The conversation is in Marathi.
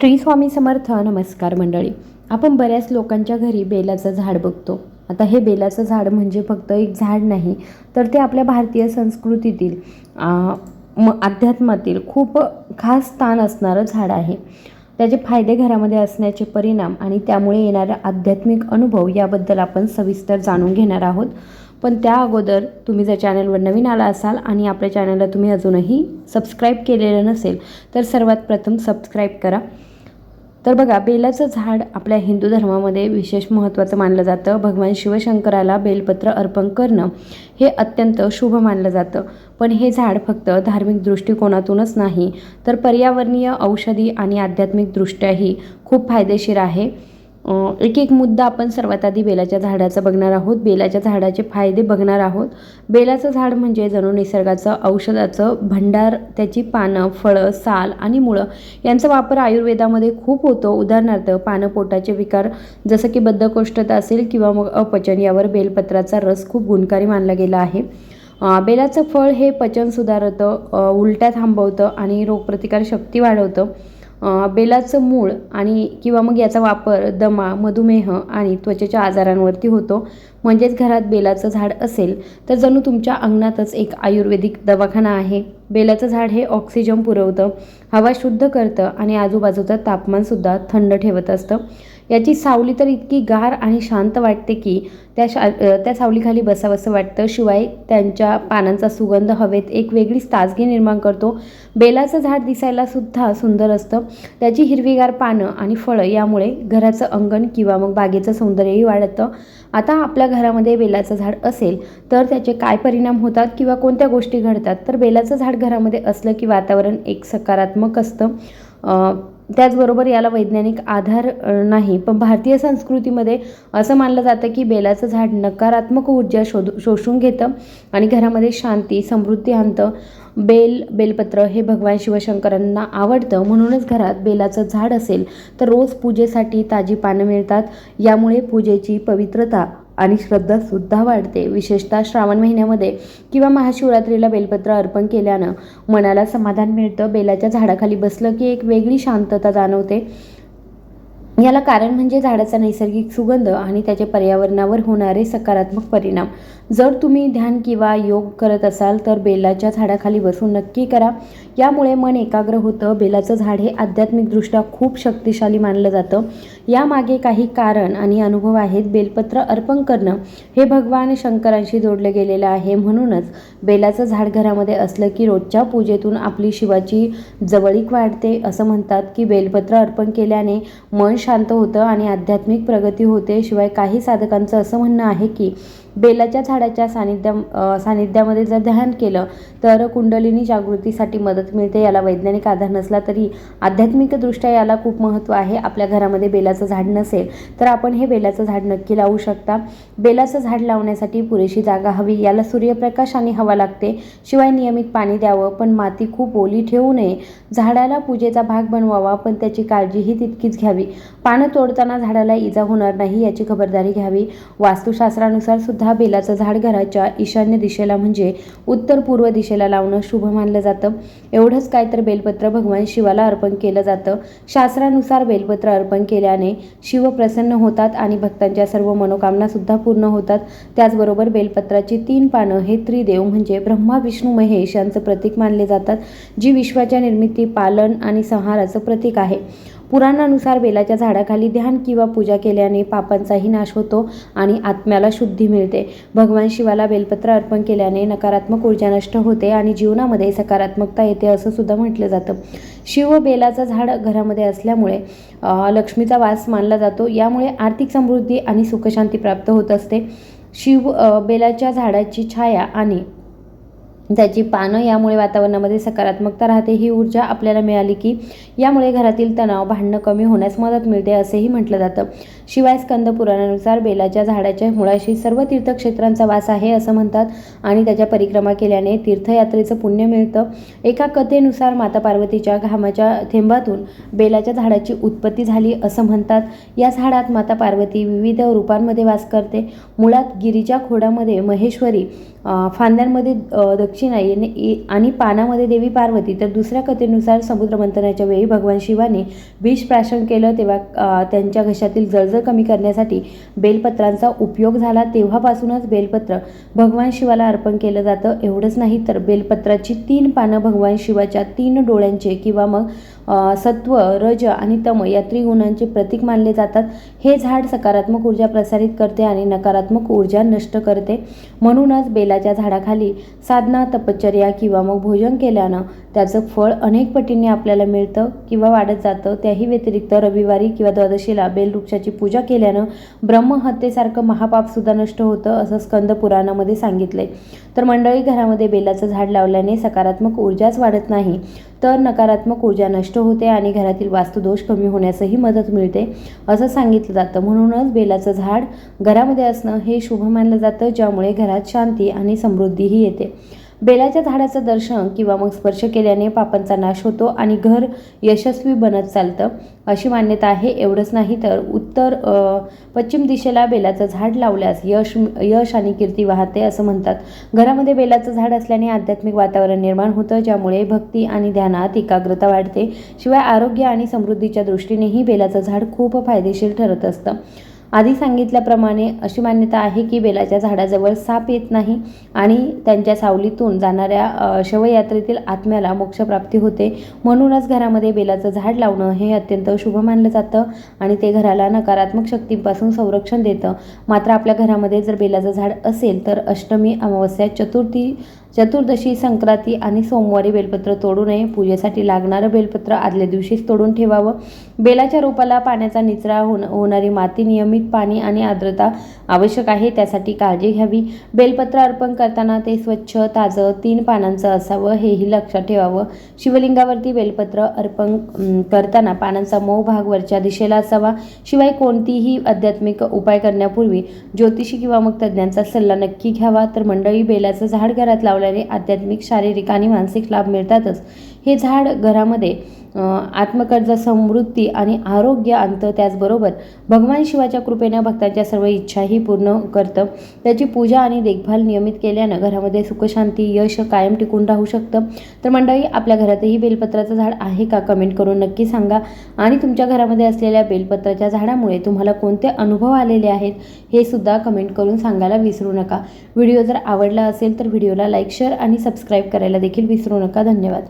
श्री स्वामी समर्थ नमस्कार मंडळी. आपण बऱ्याच लोकांच्या घरी बेलाचं झाड बघतो. आता हे बेलाचं झाड म्हणजे फक्त एक झाड नाही तर ते आपल्या भारतीय संस्कृतीतील म अध्यात्मातील खूप खास स्थान असणारं झाड आहे. त्याचे फायदे घरामध्ये असण्याचे परिणाम आणि त्यामुळे येणारा आध्यात्मिक अनुभव याबद्दल आपण सविस्तर जाणून घेणार आहोत. पण त्या अगोदर तुम्ही जर चॅनलवर नवीन आला असाल आणि आपल्या चॅनलला तुम्ही अजूनही सबस्क्राईब केलेलं नसेल तर सर्वात प्रथम सबस्क्राईब करा. तर बघा बेलाचं झाड आपल्या हिंदू धर्मामध्ये विशेष महत्त्वाचं मानलं जातं. भगवान शिवशंकराला बेलपत्र अर्पण करणं हे अत्यंत शुभ मानलं जातं. पण हे झाड फक्त धार्मिक दृष्टिकोनातूनच नाही तर पर्यावरणीय औषधी आणि आध्यात्मिकदृष्ट्याही खूप फायदेशीर आहे. एक एक मुद्दा आपण सर्वात आधी बेलाच्या झाडाचा बघणार आहोत. बेलाच्या झाडाचे फायदे बघणार आहोत. बेलाचं झाड म्हणजे जणू निसर्गाचं औषधाचं भंडार. त्याची पानं फळं साल आणि मुळं यांचा वापर आयुर्वेदामध्ये खूप होतो. उदाहरणार्थ पानं पोटाचे विकार जसं की बद्धकोष्ठता असेल किंवा मग अपचन यावर बेलपत्राचा रस खूप गुणकारी मानला गेला आहे. बेलाचं फळ हे पचन सुधारतं उलट्या थांबवतं आणि रोगप्रतिकार शक्ती वाढवतं. बेलाचं मूळ आणि किंवा मग याचा वापर दमा मधुमेह आणि त्वचेच्या आजारांवरती होतो. म्हणजेच घरात बेलाचं झाड असेल तर जणू तुमच्या अंगणातच एक आयुर्वेदिक दवाखाना आहे. बेलाचं झाड हे ऑक्सिजन पुरवतं हवा शुद्ध करतं आणि आजूबाजूचं तापमानसुद्धा थंड ठेवत असतं. याची सावली तर इतकी गार आणि शांत वाटते की त्या शा त्या सावलीखाली बसावंसं वाटतं. शिवाय त्यांच्या पानांचा सुगंध हवेत एक वेगळीच ताजगी निर्माण करतो. बेलाचं झाड दिसायला सुद्धा सुंदर असतं. त्याची हिरवीगार पानं आणि फळं यामुळे घराचं अंगण किंवा मग बागेचं सौंदर्यही वाढतं. आता आपल्या घरामध्ये बेलाचं झाड असेल तर त्याचे काय परिणाम होतात किंवा कोणत्या गोष्टी घडतात? तर बेलाचं झाड घरामध्ये असलं की वातावरण एक सकारात्मक असतं. त्याचबरोबर याला वैज्ञानिक आधार नाही. पण भारतीय संस्कृतीमध्ये असं मानलं जातं की बेलाचं झाड नकारात्मक ऊर्जा शोध शोषून घेतं आणि घरामध्ये शांती समृद्धी आणतं. बेल बेलपत्र हे भगवान शिवशंकरांना आवडतं. म्हणूनच घरात बेलाचं झाड असेल तर रोज पूजेसाठी ताजी पानं मिळतात. यामुळे पूजेची पवित्रता आणि श्रद्धासुद्धा वाढते. विशेषतः श्रावण महिन्यामध्ये किंवा महाशिवरात्रीला बेलपत्र अर्पण केल्यानं मनाला समाधान मिळतं. बेलाच्या झाडाखाली बसलं की एक वेगळी शांतता जाणवते. याला कारण म्हणजे झाडाचा नैसर्गिक सुगंध आणि त्याचे पर्यावरणावर होणारे सकारात्मक परिणाम. जर तुम्ही ध्यान किंवा योग करत असाल तर बेलाच्या झाडाखाली बसून नक्की करा. यामुळे मन एकाग्र होतं. बेलाचं झाड हे आध्यात्मिकदृष्ट्या खूप शक्तिशाली मानलं जातं. यामागे काही कारण आणि अनुभव आहेत. बेलपत्र अर्पण करणं हे भगवान शंकरांशी जोडलं गेलेलं आहे. म्हणूनच बेलाचं झाड घरामध्ये असलं की रोजच्या पूजेतून आपली शिवाची जवळीक वाढते. असं म्हणतात की बेलपत्र अर्पण केल्याने मन शांत होतं आणि आध्यात्मिक प्रगती होते. शिवाय काही साधकांचं असं म्हणणं आहे की बेलाच्या झाडाच्या सानिध्या सानिध्यामध्ये जर ध्यान केलं तर कुंडलिनी जागृतीसाठी मदत मिळते. याला वैज्ञानिक आधार नसला तरी आध्यात्मिकदृष्ट्या याला खूप महत्त्व आहे. आपल्या घरामध्ये बेलाचं झाड नसेल तर आपण हे बेलाचं झाड नक्की लावू शकता. बेलाचं झाड लावण्यासाठी पुरेशी जागा हवी. याला सूर्यप्रकाश आणि हवा लागते. शिवाय नियमित पाणी द्यावं पण माती खूप ओली ठेवू नये. झाडाला पूजेचा भाग बनवावा पण त्याची काळजीही तितकीच घ्यावी. पानं तोडताना झाडाला इजा होणार नाही याची खबरदारी घ्यावी. वास्तुशास्त्रानुसार सुद्धा बेलाचं झाड घराच्या ईशान्य दिशेला म्हणजे उत्तर पूर्व दिशेला लावणं शुभ मानलं जातं. एवढंच काय तर बेलपत्र भगवान शिवाला अर्पण केलं जातं. शास्त्रानुसार बेलपत्र अर्पण केल्याने शिव प्रसन्न होतात आणि भक्तांच्या सर्व मनोकामना सुद्धा पूर्ण होतात. त्याचबरोबर बेलपत्राची तीन पानं हे त्रिदेव म्हणजे ब्रह्मा विष्णू महेश यांचं प्रतीक मानले जातात जी विश्वाच्या निर्मिती पालन आणि संहाराचं प्रतीक आहे. पुराणानुसार बेलाच्या झाडाखाली ध्यान किंवा पूजा केल्याने पापांचाही नाश होतो आणि आत्म्याला शुद्धी मिळते. भगवान शिवाला बेलपत्र अर्पण केल्याने नकारात्मक ऊर्जा नष्ट होते आणि जीवनामध्ये सकारात्मकता येते असं सुद्धा म्हटलं जातं. शिव बेलाचं झाड घरामध्ये असल्यामुळे लक्ष्मीचा वास मानला जातो. यामुळे आर्थिक समृद्धी आणि सुखशांती प्राप्त होत असते. शिव बेलाच्या झाडाची छाया आणि त्याची पानं यामुळे वातावरणामध्ये सकारात्मकता राहते ही ऊर्जा आपल्याला मिळाली की यामुळे घरातील तणाव भांडणं कमी होण्यास मदत मिळते असेही म्हटलं जातं. शिवाय स्कंद पुराणानुसार बेलाच्या झाडाच्या मुळाशी सर्व तीर्थक्षेत्रांचा वास आहे असं म्हणतात आणि त्याच्या परिक्रमा केल्याने तीर्थयात्रेचं पुण्य मिळतं. एका कथेनुसार माता पार्वतीच्या घामाच्या थेंबातून बेलाच्या झाडाची उत्पत्ती झाली असं म्हणतात. या झाडात माता पार्वती विविध रूपांमध्ये वास करते. मुळात गिरीच्या खोडामध्ये महेश्वरी फांद्यांमध्ये दक्षिण दक्षिणायने ए- आणि पानामध्ये देवी पार्वती. तर दुसऱ्या कथेनुसार समुद्रमंथनाच्या वेळी भगवान शिवाने विष प्राशन केलं तेव्हा त्यांच्या घशातील जळजळ कमी करण्यासाठी बेलपत्रांचा उपयोग झाला. तेव्हापासूनच बेलपत्र भगवान शिवाला अर्पण केलं जातं. एवढंच नाही तर बेलपत्राची तीन पानं भगवान शिवाच्या तीन डोळ्यांचे किंवा मग सत्व रज आणि तम या त्रिगुणांचे प्रतीक मानले जातात. हे झाड सकारात्मक ऊर्जा प्रसारित करते आणि नकारात्मक ऊर्जा नष्ट करते. म्हणूनच बेलाच्या झाडाखाली साधना तपश्चर्या किंवा मग भोजन केल्यानं त्याचं फळ अनेक पटींनी आपल्याला मिळतं किंवा वाढत जातं. त्याही व्यतिरिक्त रविवारी किंवा द्वादशीला बेलवृक्षाची पूजा केल्यानं ब्रह्महत्येसारखं महापापसुद्धा नष्ट होतं असं स्कंद पुराणामध्ये सांगितलंय. तर मंडळी घरामध्ये बेलाचं झाड लावल्याने सकारात्मक ऊर्जाच वाढत नाही. तर नकारात्मक ऊर्जा नष्ट होते आणि घरातील वास्तुदोष कमी होण्यासही मदत मिळते असं सांगितलं जातं. म्हणूनच बेलाचं झाड घरामध्ये असणं हे शुभ मानलं जातं ज्यामुळे घरात शांती आणि समृद्धीही येते. बेलाच्या झाडाचं दर्शन किंवा मग स्पर्श केल्याने पापांचा नाश होतो आणि घर यशस्वी बनत चालतं अशी मान्यता आहे. एवढंच नाही तर उत्तर पश्चिम दिशेला बेलाचं झाड लावल्यास यश यश आणि कीर्ती वाहते असं म्हणतात. घरामध्ये बेलाचं झाड असल्याने आध्यात्मिक वातावरण निर्माण होतं ज्यामुळे भक्ती आणि ध्यानात एकाग्रता वाढते. शिवाय आरोग्य आणि समृद्धीच्या दृष्टीनेही बेलाचं झाड खूप फायदेशीर ठरत असतं. आधी सांगितल्याप्रमाणे अशी मान्यता आहे की बेलाच्या झाडाजवळ साप येत नाही आणि त्यांच्या सावलीतून जाणाऱ्या शवयात्रेतील आत्म्याला मोक्षप्राप्ती होते. म्हणूनच घरामध्ये बेलाचं झाड लावणं हे अत्यंत शुभ मानलं जातं आणि ते घराला नकारात्मक शक्तींपासून संरक्षण देतं. मात्र आपल्या घरामध्ये जर बेलाचं झाड असेल तर अष्टमी अमावस्या चतुर्थी चतुर्दशी संक्रांती आणि सोमवारी बेलपत्र तोडू नये. पूजेसाठी लागणारं बेलपत्र आदल्या दिवशीच तोडून ठेवावं. बेलाच्या रोपाला पाण्याचा निचरा होण होणारी माती नियमित पाणी आणि आर्द्रता आवश्यक आहे त्यासाठी काळजी घ्यावी. बेलपत्र अर्पण करताना ते स्वच्छ ताजं तीन पानांचं असावं हेही लक्षात ठेवावं. शिवलिंगावरती बेलपत्र अर्पण करताना पानांचा मऊ भाग वरच्या दिशेला असावा. शिवाय कोणतीही आध्यात्मिक उपाय करण्यापूर्वी ज्योतिषी किंवा मग तज्ज्ञांचा सल्ला नक्की घ्यावा. तर मंडळी बेलाचं झाड घरात लावल्याने आध्यात्मिक शारीरिक आणि मानसिक लाभ मिळतातच. हे झाड घरामध्ये आत्मकर्जा समृद्धी आणि आरोग्य आणतं त्याचबरोबर भगवान शिवाच्या कृपेनं भक्तांच्या सर्व इच्छाही पूर्ण करतं. त्याची पूजा आणि देखभाल नियमित केल्यानं घरामध्ये सुखशांती यश कायम टिकून राहू शकतं. तर मंडळी आपल्या घरातही बेलपत्राचं झाड आहे का कमेंट करून नक्की सांगा. आणि तुमच्या घरामध्ये असलेल्या बेलपत्राच्या झाडामुळे तुम्हाला कोणते अनुभव आलेले आहेत हे सुद्धा कमेंट करून सांगायला विसरू नका. व्हिडिओ जर आवडला असेल तर व्हिडिओला लाईक शेअर आणि सबस्क्राईब करायला देखील विसरू नका. धन्यवाद.